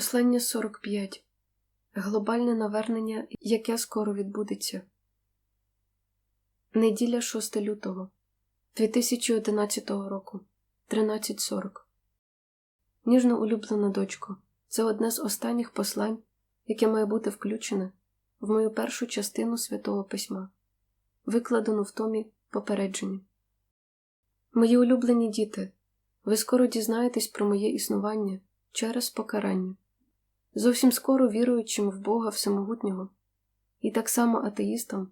Послання 45. Глобальне навернення, яке скоро відбудеться. Неділя 6 лютого 2011 року 13.40. Ніжно улюблена дочко. Це одне з останніх послань, яке має бути включене в мою першу частину святого письма, викладену в томі попередження. Мої улюблені діти, ви скоро дізнаєтесь про моє існування через покарання, зовсім скоро віруючим в Бога Всемогутнього, і так само атеїстам,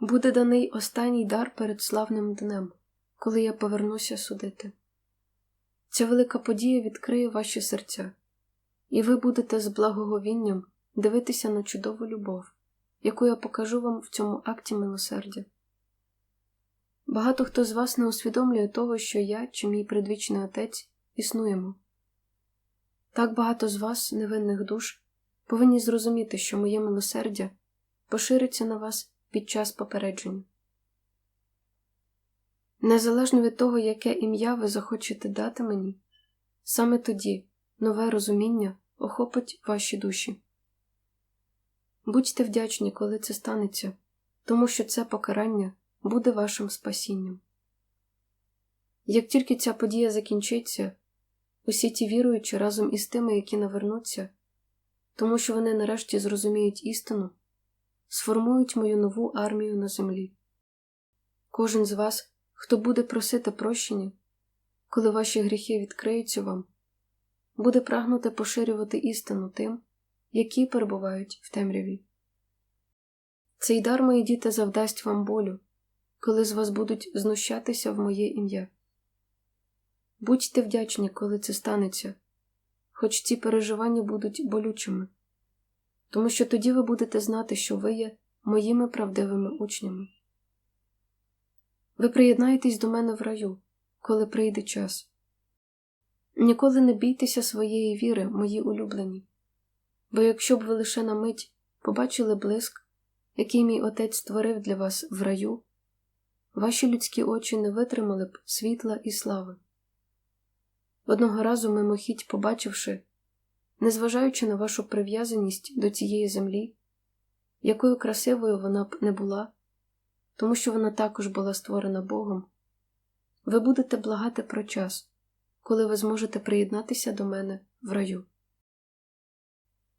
буде даний останній дар перед славним днем, коли я повернуся судити. Ця велика подія відкриє ваші серця, і ви будете з благоговінням дивитися на чудову любов, яку я покажу вам в цьому акті милосердя. Багато хто з вас не усвідомлює того, що я чи мій предвічний отець існуємо. Так багато з вас, невинних душ, повинні зрозуміти, що моє милосердя пошириться на вас під час попередження. Незалежно від того, яке ім'я ви захочете дати мені, саме тоді нове розуміння охопить ваші душі. Будьте вдячні, коли це станеться, тому що це покарання буде вашим спасінням. Як тільки ця подія закінчиться, усі ті віруючі разом із тими, які навернуться, тому що вони нарешті зрозуміють істину, сформують мою нову армію на землі. Кожен з вас, хто буде просити прощення, коли ваші гріхи відкриються вам, буде прагнути поширювати істину тим, які перебувають в темряві. Цей дар, мої діти, завдасть вам болю, коли з вас будуть знущатися в моє ім'я. Будьте вдячні, коли це станеться, хоч ці переживання будуть болючими, тому що тоді ви будете знати, що ви є моїми правдивими учнями. Ви приєднаєтесь до мене в раю, коли прийде час. Ніколи не бійтеся своєї віри, мої улюблені, бо якщо б ви лише на мить побачили блиск, який мій отець створив для вас в раю, ваші людські очі не витримали б світла і слави. Одного разу мимохідь побачивши, незважаючи на вашу прив'язаність до цієї землі, якою красивою вона б не була, тому що вона також була створена Богом, ви будете благати про час, коли ви зможете приєднатися до мене в раю.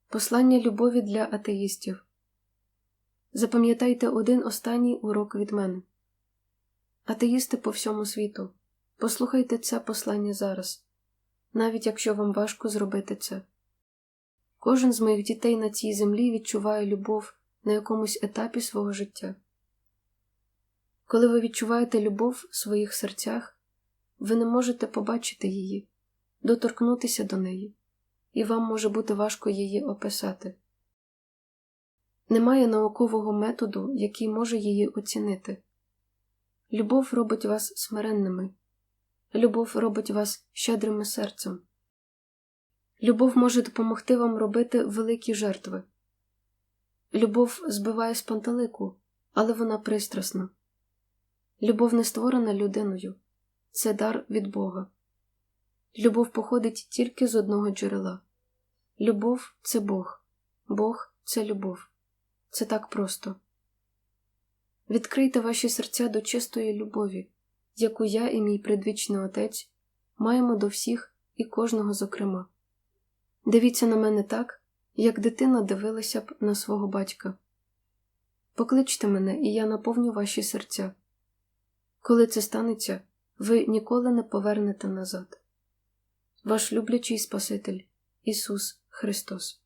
Послання любові для атеїстів. Запам'ятайте один останній урок від мене. Атеїсти по всьому світу, послухайте це послання зараз навіть якщо вам важко зробити це. Кожен з моїх дітей на цій землі відчуває любов на якомусь етапі свого життя. Коли ви відчуваєте любов в своїх серцях, ви не можете побачити її, доторкнутися до неї, і вам може бути важко її описати. Немає наукового методу, який може її оцінити. Любов робить вас смиренними, Любов робить вас щедрими серцем. Любов може допомогти вам робити великі жертви. Любов збиває з пантелику, але вона пристрасна. Любов не створена людиною, це дар від Бога. Любов походить тільки з одного джерела. Любов це Бог, Бог це любов. Це так просто. Відкрийте ваші серця до чистої любові яку я і мій предвічний отець маємо до всіх і кожного зокрема. Дивіться на мене так, як дитина дивилася б на свого батька. Покличте мене, і я наповню ваші серця. Коли це станеться, ви ніколи не повернете назад. Ваш люблячий Спаситель Ісус Христос.